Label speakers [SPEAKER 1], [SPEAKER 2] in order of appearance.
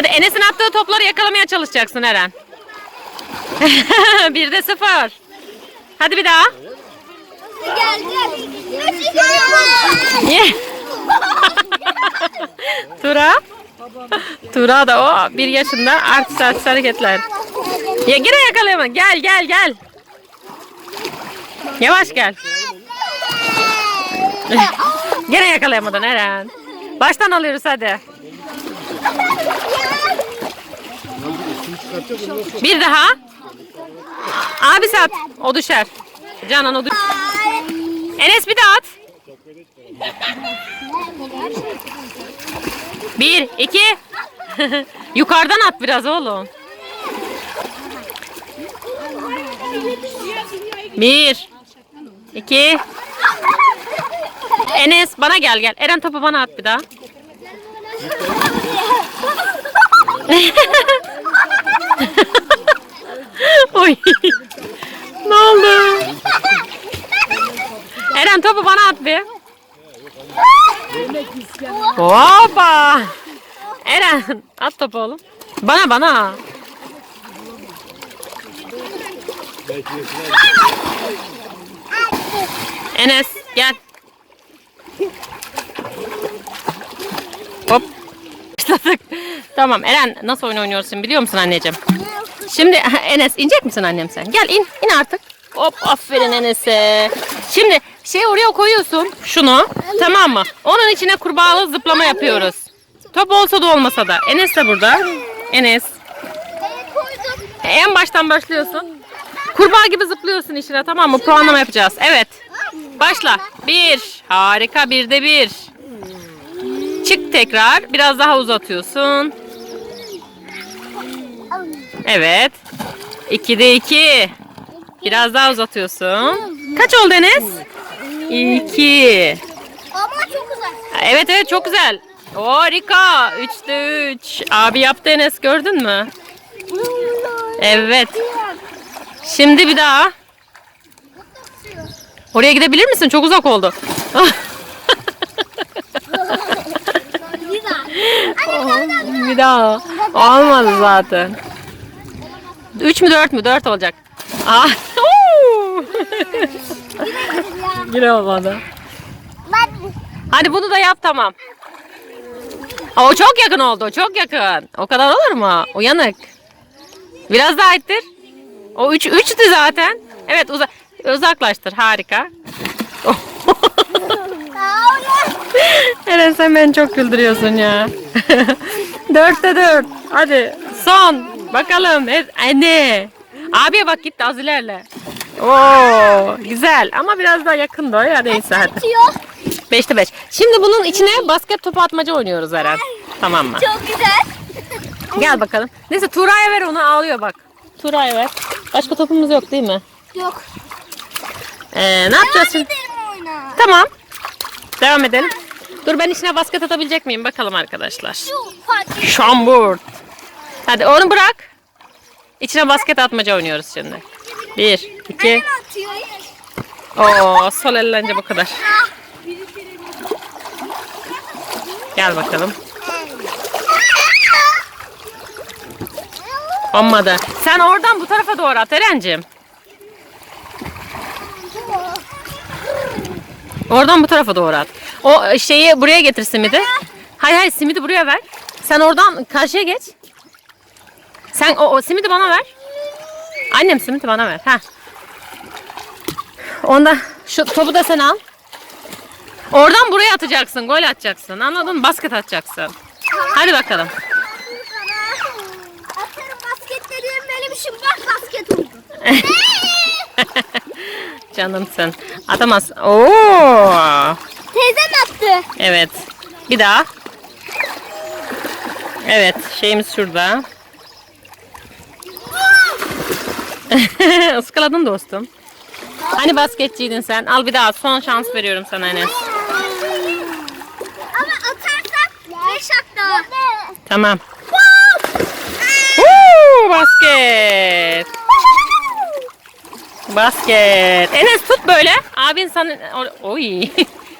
[SPEAKER 1] Hadi Enes'in attığı topları yakalamaya çalışacaksın Eren. bir de sıfır. Hadi bir daha.
[SPEAKER 2] Gel.
[SPEAKER 1] Tura. Tura da o bir yaşında artist artist hareketler. Ya gene yakalayamadım. Gel gel gel. Yavaş gel. gene yakalayamadın Eren. Baştan alıyoruz hadi. Bir daha. Abi sat. O düşer. Canan o düşer. Enes bir daha at. Bir, iki. Yukarıdan at biraz oğlum. Bir, iki. Enes bana gel gel. Eren topu bana at bir daha. Oy. ne oldu? Eren topu bana at bir. Hoppa. Eren at topu oğlum. Bana bana. Enes gel. Hop. Başladık. Tamam Eren nasıl oyun oynuyorsun biliyor musun anneciğim? Şimdi Enes inecek misin annem sen? Gel in in artık. Hop aferin Enes'e. Şimdi şey oraya koyuyorsun şunu tamam mı? Onun içine kurbağalı zıplama yapıyoruz. Top olsa da olmasa da. Enes de burada. Enes.
[SPEAKER 2] Koydum.
[SPEAKER 1] En baştan başlıyorsun. Kurbağa gibi zıplıyorsun işine tamam mı? Puanlama yapacağız. Evet. Başla. Bir. Harika. Bir de bir. Çık tekrar. Biraz daha uzatıyorsun. Evet. İki de iki. Biraz daha uzatıyorsun. Kaç oldu Enes? İki.
[SPEAKER 2] Ama çok uzak.
[SPEAKER 1] Evet evet çok güzel. Harika. Üçte üç. Abi yaptı Enes gördün mü? Evet. Şimdi bir daha. Oraya gidebilir misin? Çok uzak oldu.
[SPEAKER 2] Bir daha.
[SPEAKER 1] bir daha. Olmadı zaten. Üç mü dört mü? Dört olacak. Aa. Yine olmadı. Hadi bunu da yap tamam. O çok yakın oldu. Çok yakın. O kadar olur mu? Uyanık. Biraz daha ittir. O üç, üçtü zaten. Evet uza uzaklaştır. Harika. Eren sen beni çok güldürüyorsun ya. Dörtte dört. Hadi son. Bakalım. Evet, Anne. Abiye bak gitti az ilerle. Oo, güzel ama biraz daha yakın da ya neyse hadi.
[SPEAKER 2] atıyor.
[SPEAKER 1] Beşte beş. Şimdi bunun içine basket topu atmaca oynuyoruz Eren. Tamam mı?
[SPEAKER 2] Çok güzel.
[SPEAKER 1] Gel bakalım. Neyse Tuğra'ya ver onu ağlıyor bak. Tuğra'ya ver. Başka topumuz yok değil mi?
[SPEAKER 2] Yok.
[SPEAKER 1] Ee, ne yapacağız şimdi?
[SPEAKER 2] Gidelim oyna.
[SPEAKER 1] Tamam. Devam edelim. Dur ben içine basket atabilecek miyim bakalım arkadaşlar. Şamburt. Hadi onu bırak. İçine basket atmaca oynuyoruz şimdi. Bir, iki. Oo, sol ellence bu kadar. Gel bakalım. Olmadı. Sen oradan bu tarafa doğru at Eren'cim. Oradan bu tarafa doğru at. O şeyi buraya getir simidi. Hayır hayır simidi buraya ver. Sen oradan karşıya geç. Sen o, o simidi bana ver. Annem simidi bana ver. Ha. Onda şu topu da sen al. Oradan buraya atacaksın. Gol atacaksın. Anladın mı? Basket atacaksın. Hadi bakalım.
[SPEAKER 2] Atarım basketleri benim işim basket oldu.
[SPEAKER 1] Canımsın. Atamaz. Oo.
[SPEAKER 2] Teyzem attı.
[SPEAKER 1] Evet. Bir daha. Evet. Şeyimiz şurada. Iskaladın dostum. Hani basketçiydin sen? Al bir daha. Son şans veriyorum sana Enes.
[SPEAKER 2] Ama atarsak 5 hatta.
[SPEAKER 1] Tamam. Woo, basket. Basket. Enes tut böyle. Abin sana... Oy.